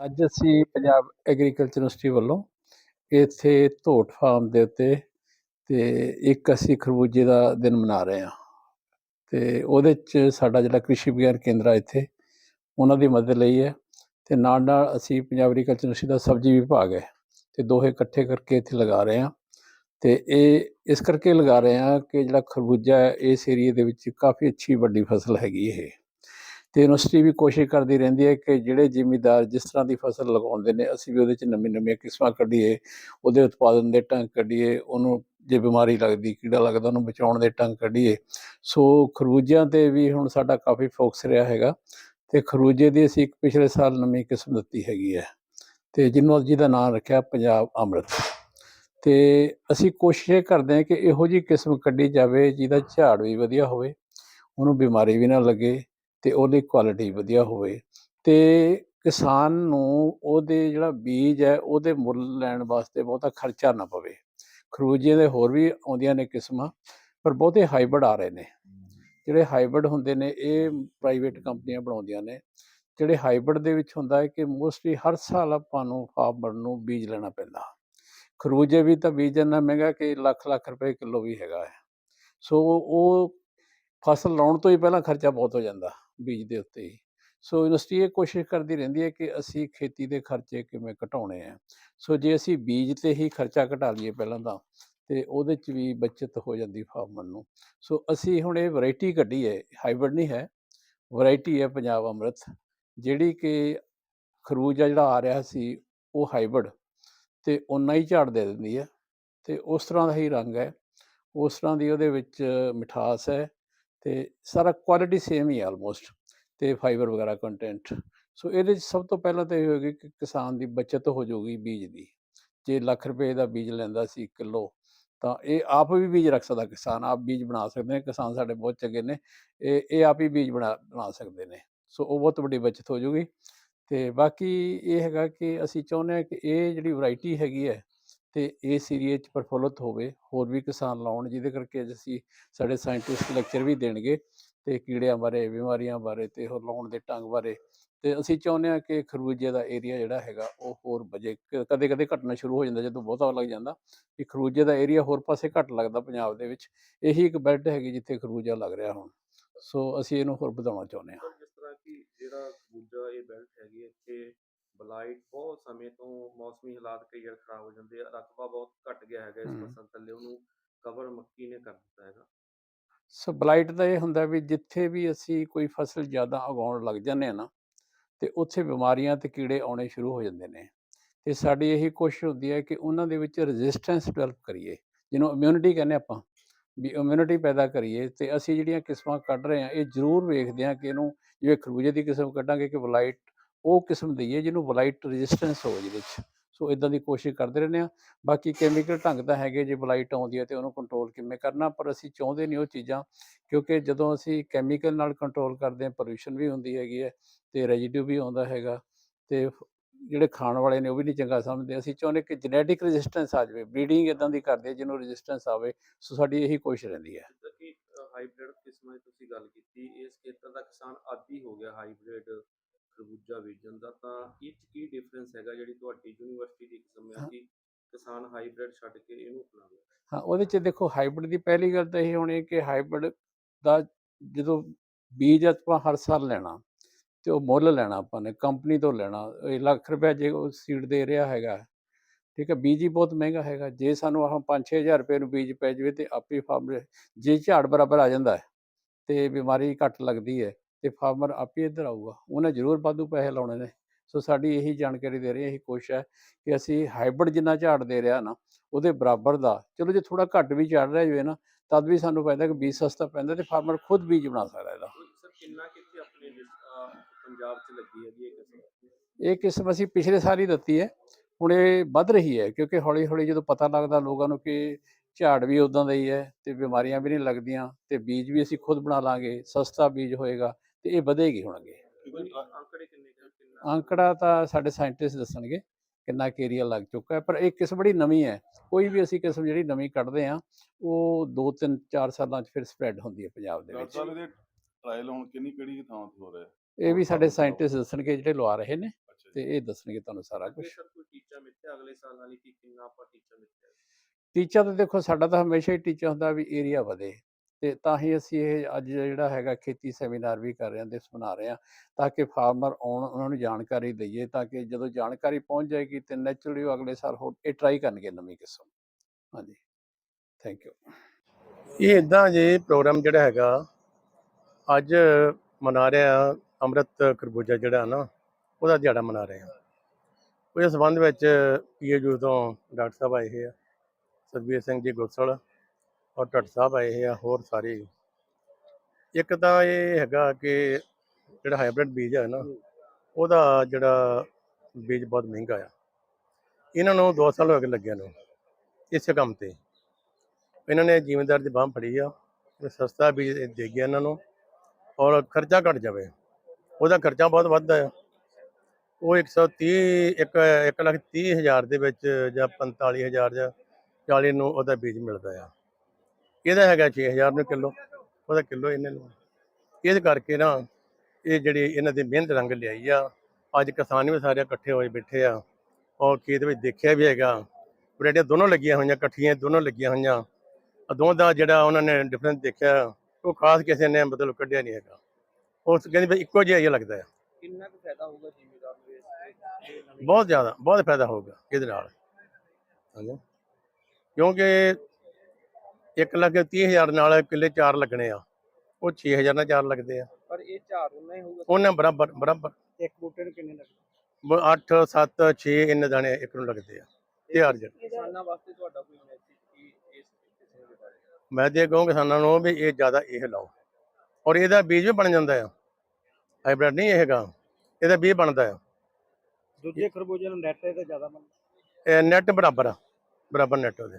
ਅੱਜ ਅਸੀਂ Punjab agriculture university ਵੱਲੋਂ ਇੱਥੇ ਧੋਟ ਫਾਰਮ ਦੇ ਉੱਤੇ ਤੇ ਇੱਕ ਅਸੀਂ ਖਰਬੂਜੇ ਦਾ ਦਿਨ ਮਨਾ ਰਹੇ ਹਾਂ। ਤੇ ਉਹਦੇ 'ਚ ਸਾਡਾ ਜਿਹੜਾ ਕ੍ਰਿਸ਼ੀ ਵਿਗਿਆਨ ਕੇਂਦਰ ਆ ਇੱਥੇ, ਉਹਨਾਂ ਦੀ ਮਦਦ ਲਈ ਹੈ ਤੇ ਨਾਲ ਨਾਲ ਅਸੀਂ ਪੰਜਾਬ ਐਗਰੀਕਲਚਰ ਯੂਨੀਵਰਸਿਟੀ ਦਾ ਸਬਜ਼ੀ ਵਿਭਾਗ ਹੈ ਤੇ ਦੋਹੇ ਇਕੱਠੇ ਕਰਕੇ ਇੱਥੇ ਲਗਾ ਰਹੇ ਹਾਂ। ਤੇ ਇਹ, ਇਸ ਕਰਕੇ ਲਗਾ ਰਹੇ ਹਾਂ ਕਿ ਜਿਹੜਾ ਖਰਬੂਜਾ ਹੈ, ਇਸ ਏਰੀਏ ਦੇ ਵਿੱਚ ਕਾਫੀ ਅੱਛੀ ਵੱਡੀ ਫਸਲ ਹੈਗੀ ਇਹ। ਤੇ ਯੂਨੀਵਰਸਿਟੀ ਵੀ ਕੋਸ਼ਿਸ਼ ਕਰਦੀ ਰਹਿੰਦੀ ਹੈ ਕਿ ਜਿਹੜੇ ਜ਼ਿਮੀਦਾਰ ਜਿਸ ਤਰ੍ਹਾਂ ਦੀ ਫਸਲ ਲਗਾਉਂਦੇ ਨੇ, ਅਸੀਂ ਵੀ ਉਹਦੇ 'ਚ ਨਵੀਂ ਨਵੀਆਂ ਕਿਸਮਾਂ ਕੱਢੀਏ, ਉਹਦੇ ਉਤਪਾਦਨ ਦੇ ਢੰਗ ਕੱਢੀਏ, ਉਹਨੂੰ ਜੇ ਬਿਮਾਰੀ ਲੱਗਦੀ, ਕੀੜਾ ਲੱਗਦਾ, ਉਹਨੂੰ ਬਚਾਉਣ ਦੇ ਢੰਗ ਕੱਢੀਏ। ਸੋ ਖਰਬੂਜਿਆਂ ਤੇ ਵੀ ਹੁਣ ਸਾਡਾ ਕਾਫੀ ਫੋਕਸ ਰਿਹਾ ਹੈਗਾ ਤੇ ਖਰਬੂਜੇ ਦੀ ਅਸੀਂ ਇੱਕ ਪਿਛਲੇ ਸਾਲ ਨਵੀਂ ਕਿਸਮ ਦਿੱਤੀ ਹੈਗੀ ਹੈ ਤੇ ਜਿਹਨੂੰ ਜਿਹਦਾ ਨਾਮ ਰੱਖਿਆ ਪੰਜਾਬ ਅੰਮ੍ਰਿਤ। ਤੇ ਅਸੀਂ ਕੋਸ਼ਿਸ਼ ਇਹ ਕਰਦੇ ਹਾਂ ਕਿ ਇਹੋ ਜਿਹੀ ਕਿਸਮ ਕੱਢੀ ਜਾਵੇ ਜਿਹਦਾ ਝਾੜ ਵੀ ਵਧੀਆ ਹੋਵੇ, ਉਹਨੂੰ ਬਿਮਾਰੀ ਵੀ ਨਾ ਲੱਗੇ ਤੇ ਉਹਦੀ ਕੁਆਲਿਟੀ ਵਧੀਆ ਹੋਵੇ ਤੇ ਕਿਸਾਨ ਨੂੰ ਉਹਦੇ ਜਿਹੜਾ ਬੀਜ ਹੈ, ਉਹਦੇ ਮੁੱਲ ਲੈਣ ਵਾਸਤੇ ਬਹੁਤਾ ਖਰਚਾ ਨਾ ਪਵੇ। ਖਰਬੂਜੇ ਦੇ ਹੋਰ ਵੀ ਆਉਂਦੀਆਂ ਨੇ ਕਿਸਮਾਂ, ਪਰ ਬਹੁਤੇ ਹਾਈਬ੍ਰਿਡ ਆ ਰਹੇ ਨੇ। ਜਿਹੜੇ ਹਾਈਬ੍ਰਿਡ ਹੁੰਦੇ ਨੇ, ਇਹ ਪ੍ਰਾਈਵੇਟ ਕੰਪਨੀਆਂ ਬਣਾਉਂਦੀਆਂ ਨੇ। ਜਿਹੜੇ ਹਾਈਬ੍ਰਿਡ ਦੇ ਵਿੱਚ ਹੁੰਦਾ ਹੈ ਕਿ ਮੋਸਟਲੀ ਹਰ ਸਾਲ ਆਪਾਂ ਨੂੰ ਫਾਰਮਰ ਨੂੰ ਬੀਜ ਲੈਣਾ ਪੈਂਦਾ। ਖਰਬੂਜੇ ਵੀ ਤਾਂ ਬੀਜ ਇੰਨਾ ਮਹਿੰਗਾ ਕਿ ਲੱਖ ਲੱਖ ਰੁਪਏ ਕਿਲੋ ਵੀ ਹੈਗਾ ਹੈ। ਸੋ ਉਹ ਫਸਲ ਲਾਉਣ ਤੋਂ ਹੀ ਪਹਿਲਾਂ ਖਰਚਾ ਬਹੁਤ ਹੋ ਜਾਂਦਾ। ਬੀਜ ਦੇ ਉੱਤੇ ਹੀ। ਸੋ ਯੂਨੀਵਰਸਿਟੀ ਇਹ ਕੋਸ਼ਿਸ਼ ਕਰਦੀ ਰਹਿੰਦੀ ਹੈ ਕਿ ਅਸੀਂ ਖੇਤੀ ਦੇ ਖਰਚੇ ਕਿਵੇਂ ਘਟਾਉਣੇ ਆ। ਸੋ ਜੇ ਅਸੀਂ ਬੀਜ ਤੇ ਹੀ ਖਰਚਾ ਘਟਾ ਲਈਏ ਪਹਿਲਾਂ ਤਾਂ, ਤੇ ਉਹਦੇ ਚ ਵੀ ਬਚਤ ਹੋ ਜਾਂਦੀ ਫਾਰਮਰ ਨੂੰ। ਸੋ ਅਸੀਂ ਹੁਣ ਇਹ ਵੈਰਾਈਟੀ ਕੱਢੀ ਹੈ ਹਾਈਬ੍ਰਿਡ ਨਹੀਂ ਹੈ ਵੈਰਾਈਟੀ ਹੈ ਪੰਜਾਬ ਅੰਮ੍ਰਿਤ, ਜਿਹੜੀ ਕਿ ਖਰੂਜ ਆ ਜਿਹੜਾ ਆ ਰਿਹਾ ਸੀ ਉਹ ਹਾਈਬ੍ਰਿਡ ਤੇ ਉਨਾ ਹੀ ਝਾੜ ਦੇ ਦਿੰਦੀ ਹੈ, ਤੇ ਉਸ ਤਰ੍ਹਾਂ ਦਾ ਹੀ ਰੰਗ ਹੈ। ਉਸ ਤਰ੍ਹਾਂ ਦੀ ਉਹਦੇ ਵਿੱਚ ਮਿਠਾਸ ਹੈ ਤੇ ਸਾਰਾ ਕੁਆਲਿਟੀ ਸੇਮ ਹੀ ਆਲਮੋਸਟ ਤੇ ਫਾਈਬਰ ਵਗੈਰਾ ਕੰਟੈਂਟ ਸੋ ਇਹਦੇ 'ਚ ਸਭ ਤੋਂ ਪਹਿਲਾਂ ਤਾਂ ਇਹ ਹੋਏਗੀ ਕਿ ਕਿਸਾਨ ਦੀ ਬਚਤ ਹੋ ਜਾਊਗੀ ਬੀਜ ਦੀ। ਜੇ ਲੱਖ ਰੁਪਏ ਦਾ ਬੀਜ ਲੈਂਦਾ ਸੀ ਕਿਲੋ, ਤਾਂ ਇਹ ਆਪ ਵੀ ਬੀਜ ਰੱਖ ਸਕਦਾ ਕਿਸਾਨ, ਆਪ ਬੀਜ ਬਣਾ ਸਕਦੇ ਨੇ, ਕਿਸਾਨ ਸਾਡੇ ਬਹੁਤ ਚੰਗੇ ਨੇ, ਇਹ ਇਹ ਆਪ ਹੀ ਬੀਜ ਬਣਾ ਬਣਾ ਸਕਦੇ ਨੇ। ਸੋ ਉਹ ਬਹੁਤ ਵੱਡੀ ਬਚਤ ਹੋ ਜੂਗੀ ਤੇ ਬਾਕੀ ਇਹ ਹੈਗਾ ਕਿ ਅਸੀਂ ਚਾਹੁੰਦੇ ਹਾਂ ਕਿ ਇਹ ਜਿਹੜੀ ਵੈਰਾਈਟੀ ਹੈਗੀ ਹੈ ਤੇ ਇਸ ਏਰੀਏ 'ਚ ਪ੍ਰਫੁੱਲਤ ਹੋਵੇ, ਹੋਰ ਵੀ ਕਿਸਾਨ ਲਾਉਣ, ਜਿਹਦੇ ਕਰਕੇ ਅੱਜ ਅਸੀਂ ਸਾਡੇ ਸਾਇੰਟਿਸਟ ਲੈਕਚਰ ਵੀ ਦੇਣਗੇ ਤੇ ਕੀੜਿਆਂ ਬਾਰੇ, ਬਿਮਾਰੀਆਂ ਬਾਰੇ ਤੇ ਹੋਰ ਲਾਉਣ ਦੇ ਢੰਗ ਬਾਰੇ। ਤੇ ਅਸੀਂ ਚਾਹੁੰਦੇ ਹਾਂ ਕਿ ਖਰਬੂਜੇ ਦਾ ਏਰੀਆ ਜਿਹੜਾ ਹੈਗਾ, ਉਹ ਹੋਰ ਵਜੇ ਕਦੇ ਕਦੇ ਘਟਣਾ ਸ਼ੁਰੂ ਹੋ ਜਾਂਦਾ, ਜਦੋਂ ਬਹੁਤਾ ਲੱਗ ਜਾਂਦਾ, ਕਿ ਖਰਬੂਜੇ ਦਾ ਏਰੀਆ ਹੋਰ ਪਾਸੇ ਘੱਟ ਲੱਗਦਾ ਪੰਜਾਬ ਦੇ ਵਿੱਚ। ਇਹੀ ਇੱਕ ਬੈਲਟ ਹੈਗੀ ਜਿੱਥੇ ਖਰਬੂਜਾ ਲੱਗ ਰਿਹਾ ਹੁਣ। ਸੋ ਅਸੀਂ ਇਹਨੂੰ ਹੋਰ ਵਧਾਉਣਾ ਚਾਹੁੰਦੇ ਹਾਂ। ਜਿਸ ਤਰ੍ਹਾਂ ਕਿ ਜਿਹੜਾ ਦੂਜਾ ਇਹ ਬੈਲਟ ਹੈਗੀ ਇੱਥੇ ਬਲਾਈਟ ਬਹੁਤ ਸਮੇਂ ਤੋਂ ਮੌਸਮੀ ਹਾਲਾਤ ਕਈ ਵਾਰ ਖਰਾਬ ਹੋ ਜਾਂਦੇ ਆ ਰਕਬਾ ਬਹੁਤ ਘਟ ਗਿਆ ਹੈਗਾ ਇਸ। ਫਸਲ ਥੱਲੇ ਉਹਨੂੰ ਕਵਰ ਮੱਕੀ ਨੇ ਕਰ ਦਿੱਤਾ ਹੈਗਾ ਸੋ ਬਲਾਈਟ ਦਾ ਇਹ ਹੁੰਦਾ ਵੀ ਜਿੱਥੇ ਵੀ ਅਸੀਂ ਕੋਈ ਫਸਲ ਜ਼ਿਆਦਾ ਉਗਾਉਣ ਲੱਗ ਜਾਂਦੇ ਆ ਨਾ ਤੇ ਉੱਥੇ ਬਿਮਾਰੀਆਂ ਤੇ ਕੀੜੇ ਆਉਣੇ ਸ਼ੁਰੂ ਹੋ ਜਾਂਦੇ ਨੇ ਤੇ ਸਾਡੀ ਇਹੀ ਕੋਸ਼ਿਸ਼ ਹੁੰਦੀ ਹੈ ਕਿ ਉਹਨਾਂ ਦੇ ਵਿੱਚ ਰੈਜ਼ਿਸਟੈਂਸ ਡਿਵੈਲਪ ਕਰੀਏ ਜਿਹਨੂੰ ਇਮਿਊਨਿਟੀ ਕਹਿੰਦੇ ਆਪਾਂ ਵੀ ਇਮਿਊਨਿਟੀ ਪੈਦਾ ਕਰੀਏ ਤੇ ਅਸੀਂ ਜਿਹੜੀਆਂ ਕਿਸਮਾਂ ਕੱਢ ਰਹੇ ਹਾਂ ਇਹ ਜ਼ਰੂਰ ਵੇਖਦੇ ਹਾਂ ਕਿ ਇਹਨੂੰ ਜਿਵੇਂ ਖਰਬੂਜੇ ਦੀ ਕਿਸਮ ਕੱਢਾਂਗੇ ਕਿ ਬਲਾਈਟ ਉਹ ਕਿਸਮ ਦਈਏ ਜਿਹਨੂੰ ਬਲਾਈਟ ਰੈਜ਼ਿਸਟੈਂਸ ਹੋਵੇ ਜਿਹਦੇ 'ਚ ਸੋ ਇਦਾਂ ਦੀ ਕੋਸ਼ਿਸ਼ ਕਰਦੇ ਰਹਿੰਦੇ ਹਾਂ। ਬਾਕੀ ਕੈਮੀਕਲ ਢੰਗ ਤਾਂ ਹੈਗੇ ਜੇ ਬਲਾਈਟ ਆਉਂਦੀ ਹੈ ਤੇ ਉਹਨੂੰ ਕੰਟਰੋਲ ਕਿਵੇਂ ਕਰਨਾ, ਪਰ ਅਸੀਂ ਚਾਹੁੰਦੇ ਨਹੀਂ ਉਹ ਚੀਜ਼ਾਂ, ਕਿਉਂਕਿ ਜਦੋਂ ਅਸੀਂ ਕੈਮੀਕਲ ਨਾਲ ਕੰਟਰੋਲ ਕਰਦੇ ਹਾਂ ਪੋਲੂਸ਼ਨ ਵੀ ਹੁੰਦੀ ਹੈਗੀ ਹੈ ਤੇ ਰੈਜ਼ੀਡਿਊ ਵੀ ਆਉਂਦਾ ਹੈਗਾ ਤੇ ਜਿਹੜੇ ਖਾਣ ਵਾਲੇ ਨੇ ਉਹ ਵੀ ਨਹੀਂ ਚੰਗਾ ਸਮਝਦੇ। ਅਸੀਂ ਚਾਹੁੰਦੇ ਕਿ ਜੈਨੇਟਿਕ ਰੈਜ਼ਿਸਟੈਂਸ ਆ ਜਾਵੇ ਬਰੀਡਿੰਗ ਇਦਾਂ ਦੀ ਕਰਦੇ ਜਿਹਨੂੰ ਰੈਜ਼ਿਸਟੈਂਸ ਆਵੇ, ਸੋ ਸਾਡੀ ਇਹੀ ਕੋਸ਼ਿਸ਼ ਰਹਿੰਦੀ ਹੈ। ਹਾਈਬ੍ਰਿਡ ਕਿਸਮਾਂ ਦੀ ਤੁਸੀਂ ਗੱਲ ਕੀਤੀ, ਇਸ ਖੇਤਰ ਦਾ ਕਿਸਾਨ ਆਦੀ ਹੋ ਗਿਆ ਹਾਈਬ੍ਰਿਡ ਖਰਬੂਜਾ ਬੀਜਣ ਦਾ ਤਾਂ ਇਹ 'ਚ ਕੀ ਡਿਫਰੈਂਸ ਹੈਗਾ ਜਿਹੜੀ ਤੁਹਾਡੀ ਯੂਨੀਵਰਸਿਟੀ ਦੀ ਕਿਸਮ ਹੈ। ਕਿ ਕਿਸਾਨ ਹਾਈਬ੍ਰਿਡ ਛੱਡ ਕੇ ਇਹਨੂੰ ਅਪਣਾਵੇ ਹਾਂ ਉਹਦੇ ਚ ਦੇਖੋ ਹਾਈਬ੍ਰਿਡ ਦੀ ਪਹਿਲੀ ਗੱਲ ਤਾਂ ਇਹ ਹੋਣੀ ਕਿ ਹਾਈਬ੍ਰਿਡ ਦਾ ਜਦੋਂ ਬੀਜ ਆਪਾਂ ਹਰ ਸਾਲ ਲੈਣਾ ਤੇ ਉਹ ਮੁੱਲ ਲੈਣਾ ਆਪਾਂ ਨੇ ਕੰਪਨੀ ਤੋਂ ਲੈਣਾ ਇਹ ਲੱਖ ਰੁਪਏ ਜੇ ਉਹ ਸੀਡ ਦੇ ਰਿਹਾ ਹੈਗਾ ਠੀਕ ਹੈ ਬੀਜ ਹੀ ਬਹੁਤ ਮਹਿੰਗਾ ਹੈਗਾ ਜੇ ਸਾਨੂੰ ਆਹ 5-6000 ਰੁਪਏ ਨੂੰ ਬੀਜ ਪੈ ਜਾਵੇ ਤੇ ਆਪੇ ਫਾਰਮਰ ਜੇ ਝਾੜ ਬਰਾਬਰ ਆ ਜਾਂਦਾ ਹੈ ਤੇ ਬਿਮਾਰੀ ਘੱਟ ਲੱਗਦੀ ਹੈ ਤੇ ਫਾਰਮਰ ਆਪੇ ਇੱਧਰ ਆਊਗਾ। ਉਹਨੇ ਜ਼ਰੂਰ ਵਾਧੂ ਪੈਸੇ ਲਾਉਣੇ ਨੇ। ਸੋ ਸਾਡੀ ਇਹੀ ਜਾਣਕਾਰੀ ਦੇ ਰਹੇ ਇਹੀ ਕੋਸ਼ਿਸ਼ ਹੈ ਕਿ ਅਸੀਂ ਹਾਈਬ੍ਰਿਡ ਜਿੰਨਾ ਝਾੜ ਦੇ ਰਿਹਾ ਨਾ ਉਹਦੇ ਬਰਾਬਰ ਦਾ। ਚਲੋ ਜੇ ਥੋੜਾ ਘੱਟ ਵੀ ਝਾੜ ਰਿਹਾ ਜਾਵੇ ਨਾ ਤਦ ਵੀ ਸਾਨੂੰ ਫਾਇਦਾ ਕਿ ਬੀਜ ਸਸਤਾ ਪੈਂਦਾ ਤੇ ਫਾਰਮਰ ਖੁਦ ਬੀਜ ਬਣਾ ਸਕਦਾ ਇਹਦਾ। ਸਰ ਕਿੰਨਾ ਕਿੱਥੇ ਆਪਣੇ ਡਿਸ- ਅਹ ਪੰਜਾਬ 'ਚ ਲੱਗੀ ਹੈਗੀ ਇਹ ਕਿਸਮ? ਇਹ ਕਿਸਮ ਅਸੀਂ ਪਿਛਲੇ ਸਾਲ ਹੀ ਦਿੱਤੀ ਹੈ। ਹੁਣ ਇਹ ਵੱਧ ਰਹੀ ਹੈ ਕਿਉਂਕਿ ਹੌਲੀ ਹੌਲੀ ਜਦੋਂ ਪਤਾ ਲੱਗਦਾ ਲੋਕਾਂ ਨੂੰ ਕਿ ਝਾੜ ਵੀ ਉਦਾਂ ਦਾ ਹੀ ਹੈ ਤੇ ਬਿਮਾਰੀਆਂ ਵੀ ਨਹੀਂ ਲੱਗਦੀਆਂ ਤੇ ਬੀਜ ਵੀ ਅਸੀਂ ਖੁਦ ਬਣਾ ਲਾਂਗੇ ਸਸਤਾ ਬੀਜ ਹੋਏਗਾ। ਤੇ ਇਹ ਵਧੇਗੀ ਹੁਣ ਅੱਗੇ ਅੰਕੜੇ ਕਿੰਨੇ ਕੁ- ਕਿੰਨਾ ਅੰਕੜਾ ਤਾਂ ਸਾਡੇ ਸਾਇੰਟਿਸਟ ਦੱਸਣਗੇ ਕਿੰਨਾ ਏਰੀਆ ਲੱਗ ਚੁੱਕਾ ਹੈ ਪਰ ਇਹ ਕਿਸਮ ਬੜੀ ਨਵੀਂ ਹੈ ਕੋਈ ਵੀ ਅਸੀਂ ਕਿਸਮ ਜਿਹੜੀ ਨਵੀਂ ਕੱਢਦੇ ਆ ਉਹ 2 3 4 ਸਾਲਾਂ 'ਚ ਫਿਰ ਸਪਰੈਡ ਹੁੰਦੀ ਹੈ ਪੰਜਾਬ ਦੇ ਵਿੱਚ। ਸਾਹਿਬ ਇਹਦੇ ਟ੍ਰਾਇਲ ਹੁਣ ਕਿੰਨੀ ਕਿਹੜੀ ਥਾਂ ਤੇ ਹੋ ਰਿਹਾ ਹੈ? ਇਹ ਵੀ ਸਾਡੇ ਸਾਇੰਟਿਸਟ ਦੱਸਣਗੇ ਜਿਹੜੇ ਲਵਾ ਰਹੇ ਨੇ ਤੇ ਇਹ ਦੱਸਣਗੇ ਤੁਹਾਨੂੰ ਸਾਰਾ ਕੁਝ ਟੀਚਾ ਮਿੱਥਿਆ? ਅਗਲੇ ਸਾਲਾਂ ਲਈ ਕਿ ਕਿੰਨਾ ਆਪਾਂ ਟੀਚਾ ਮਿੱਥਿਆ? ਟੀਚਾ ਤਾਂ ਦੇਖੋ ਸਾਡਾ ਤਾਂ ਹਮੇਸ਼ਾ ਹੀ ਟੀਚਾ ਹੁੰਦਾ ਵੀ ਏਰੀਆ ਵਧੇ। ਤੇ ਤਾਂ ਹੀ ਅਸੀਂ ਇਹ ਅੱਜ ਜਿਹੜਾ ਹੈਗਾ ਖੇਤੀ ਸੈਮੀਨਾਰ ਵੀ ਕਰ ਰਹੇ ਹਾਂ, ਦਿਵਸ ਮਨਾ ਰਹੇ ਹਾਂ, ਤਾਂ ਕਿ ਫਾਰਮਰ ਆਉਣ, ਉਹਨਾਂ ਨੂੰ ਜਾਣਕਾਰੀ ਦਈਏ, ਤਾਂ ਕਿ ਜਦੋਂ ਜਾਣਕਾਰੀ ਪਹੁੰਚ ਜਾਏਗੀ ਤੇ ਨੈਚੁਰਲੀ ਉਹ ਅਗਲੇ ਸਾਲ ਹੋਰ, ਇਹ ਟਰਾਈ ਕਰਨਗੇ ਨਵੀਂ ਕਿਸਮ। ਹਾਂਜੀ। ਥੈਂਕ ਯੂ ਇਹ ਇਦਾਂ ਜੇ ਪ੍ਰੋਗਰਾਮ ਜਿਹੜਾ ਹੈਗਾ, ਅੱਜ ਮਨਾ ਰਿਹਾ ਅੰਮ੍ਰਿਤ ਖਰਬੂਜਾ ਜਿਹੜਾ ਨਾ, ਉਹਦਾ ਦਿਹਾੜਾ ਮਨਾ ਰਹੇ ਹਾਂ। ਉਹਦੇ ਸੰਬੰਧ ਵਿੱਚ ਪੀਏਯੂ ਤੋਂ ਡਾਕਟਰ ਸਾਹਿਬ ਆਏ ਹੋਏ ਆ ਸਤਬੀਰ ਸਿੰਘ ਜੀ ਗੋਸਲ ਔਰ ਡਾਕਟਰ ਸਾਹਿਬ ਆਏ ਆ, ਹੋਰ ਸਾਰੇ। ਇੱਕ ਤਾਂ ਇਹ ਹੈਗਾ ਕਿ ਜਿਹੜਾ ਹਾਈਬ੍ਰਿਡ ਬੀਜ ਹੈ ਨਾ, ਉਹਦਾ ਜਿਹੜਾ ਬੀਜ ਬਹੁਤ ਮਹਿੰਗਾ ਆ। ਇਹਨਾਂ ਨੂੰ 2 ਸਾਲ ਹੋ ਗਏ ਲੱਗਿਆ ਨੂੰ, ਇਸੇ ਕੰਮ ਤੇ। ਇਹਨਾਂ ਨੇ ਜ਼ਿਮੀਂਦਾਰ ਦੀ ਬਾਂਹ ਫੜੀ ਆ ਸਸਤਾ ਬੀਜ ਦੇ ਗਿਆ ਇਹਨਾਂ ਨੂੰ, ਔਰ ਖਰਚਾ ਘਟ ਜਾਵੇ। ਉਹਦਾ ਖਰਚਾ ਬਹੁਤ ਵੱਧਦਾ ਆ। ਉਹ 130 ਇੱਕ ਇੱਕ ਲੱਖ ਤੀਹ ਹਜ਼ਾਰ ਦੇ ਵਿੱਚ ਜਾਂ 45000 ਜਾਂ 40 ਨੂੰ ਉਹਦਾ ਬੀਜ ਮਿਲਦਾ ਆ। ਇਹਦਾ ਹੈਗਾ 6000 ਨੂੰ ਕਿਲੋ ਉਹਦਾ ਕਿਲੋ ਇਹਨੇ ਨੂੰ ਇਸ ਕਰਕੇ ਨਾ ਇਹ ਜਿਹੜੀ ਇਹਨਾਂ ਦੀ ਮਿਹਨਤ ਰੰਗ ਲਿਆਈ ਆ ਅੱਜ ਕਿਸਾਨ ਵੀ ਸਾਰੇ ਇਕੱਠੇ ਹੋਏ ਬੈਠੇ ਆ ਔਰ ਖੇਤ ਵਿੱਚ ਦੇਖਿਆ ਵੀ ਹੈਗਾ ਵਰੇਟੀਆਂ ਦੋਨੋਂ ਲੱਗੀਆਂ ਹੋਈਆਂ ਇਕੱਠੀਆਂ ਦੋਨੋਂ ਲੱਗੀਆਂ ਹੋਈਆਂ। ਦੋਵਾਂ ਦਾ ਜਿਹੜਾ ਉਹਨਾਂ ਨੇ ਡਿਫਰੈਂਸ ਦੇਖਿਆ ਉਹ ਖਾਸ ਕਿਸੇ ਨੇ ਮਤਲਬ ਕੱਢਿਆ ਨਹੀਂ ਹੈਗਾ। ਉਹ ਕਹਿੰਦੇ ਵੀ ਇੱਕੋ ਜਿਹਾ ਹੀ ਲੱਗਦਾ ਹੈ ਕਿੰਨਾ ਕੁ ਫਾਇਦਾ ਹੋਊਗਾ ਜ਼ਿਮੀਦਾਰ ਨੂੰ ਬਹੁਤ ਜ਼ਿਆਦਾ ਬਹੁਤ ਫਾਇਦਾ ਹੋਊਗਾ ਇਹਦੇ ਨਾਲ। ਹਾਂਜੀ। ਕਿਉਂਕਿ 1 ਲੱਖ ਤੀਹ ਹਜ਼ਾਰ ਨਾਲ ਕਿੱਲੇ ਚਾਰ ਲੱਗਣੇ ਆ। ਉਹ 6000 ਨਾਲ ਚਾਰ ਲੱਗਦੇ ਆ। ਪਰ ਇਹ ਝਾੜ ਉਹਨਾਂ ਹੀ ਹੋਊਗਾ। ਉਹਨਾਂ ਬਰਾਬਰ ਬਰਾਬਰ। ਇੱਕ ਬੂਟੇ ਨੂੰ ਕਿੰਨੇ ਲੱਗਦੇ? 8 7 6 ਇੰਨੇ ਦਾਣੇ ਇੱਕ ਨੂੰ ਲੱਗਦੇ ਆ। ਤਿਆਰ ਜਿਹੜੇ ਕਿਸਾਨਾਂ ਵਾਸਤੇ ਤੁਹਾਡਾ ਕੋਈ ਮੈਸੇਜ ਕੀ ਇਸ ਕਿਸਮ ਦੇ ਬਾਰੇ ਮੈਂ ਤੇ ਕਹੂੰ ਕਿਸਾਨਾਂ ਨੂੰ ਵੀ ਇਹ ਜ਼ਿਆਦਾ ਇਹ ਲਾਓ। ਔਰ ਇਹਦਾ ਬੀਜ ਵੀ ਬਣ ਜਾਂਦਾ ਆ। ਹਾਈਬ੍ਰਿਡ ਨਹੀਂ ਇਹ ਹੈਗਾ ਇਹਦਾ ਬੀਜ ਬਣਦਾ ਆ। ਦੂਜੇ ਖਰਬੂਜੇ ਨੂੰ ਨੈਟ ਤੇ ਜ਼ਿਆਦਾ ਇਹ ਨੈਟ ਬਰਾਬਰ ਆ। ਬਰਾਬਰ ਨੈਟ ਉਹਦੇ।